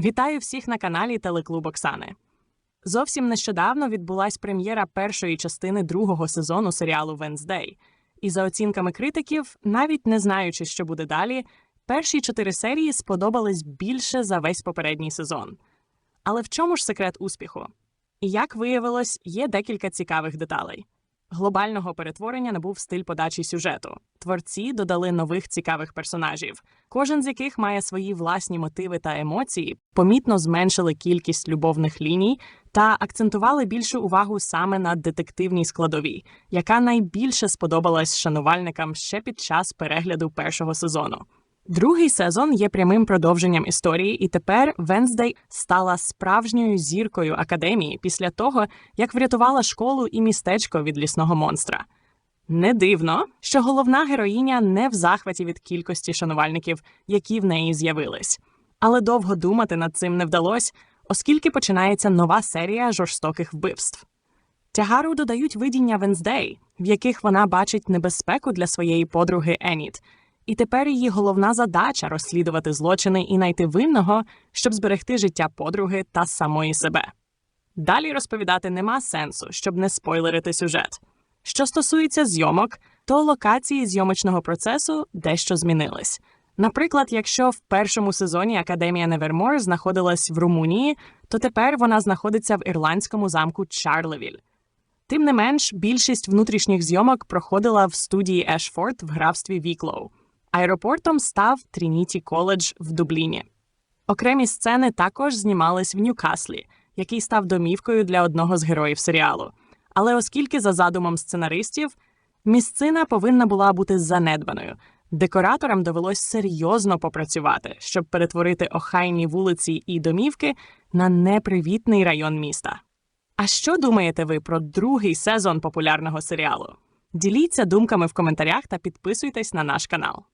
Вітаю всіх на каналі Телеклуб Оксани. Зовсім нещодавно відбулась прем'єра першої частини другого сезону серіалу Венздей. І за оцінками критиків, навіть не знаючи, що буде далі, перші чотири серії сподобались більше за весь попередній сезон. Але в чому ж секрет успіху? І як виявилось, є декілька цікавих деталей. Глобального перетворення набув стиль подачі сюжету. Творці додали нових цікавих персонажів, кожен з яких має свої власні мотиви та емоції, помітно зменшили кількість любовних ліній та акцентували більшу увагу саме на детективній складовій, яка найбільше сподобалась шанувальникам ще під час перегляду першого сезону. Другий сезон є прямим продовженням історії, і тепер Венздей стала справжньою зіркою академії після того, як врятувала школу і містечко від лісного монстра. Не дивно, що головна героїня не в захваті від кількості шанувальників, які в неї з'явились. Але довго думати над цим не вдалося, оскільки починається нова серія жорстоких вбивств. Тягару додають видіння Венздей, в яких вона бачить небезпеку для своєї подруги Еніт. І тепер її головна задача розслідувати злочини і знайти винного, щоб зберегти життя подруги та самої себе. Далі розповідати нема сенсу, щоб не спойлерити сюжет. Що стосується зйомок, то локації зйомочного процесу дещо змінились. Наприклад, якщо в першому сезоні Академія Невермор знаходилась в Румунії, то тепер вона знаходиться в ірландському замку Чарлевіль. Тим не менш, більшість внутрішніх зйомок проходила в студії Ешфорд в графстві Віклоу. Аеропортом став Трініті Коледж в Дубліні. Окремі сцени також знімались в Ньюкаслі, який став домівкою для одного з героїв серіалу. Але оскільки за задумом сценаристів місцина повинна була бути занедбаною, декораторам довелось серйозно попрацювати, щоб перетворити охайні вулиці і домівки на непривітний район міста. А що думаєте ви про другий сезон популярного серіалу? Діліться думками в коментарях та підписуйтесь на наш канал.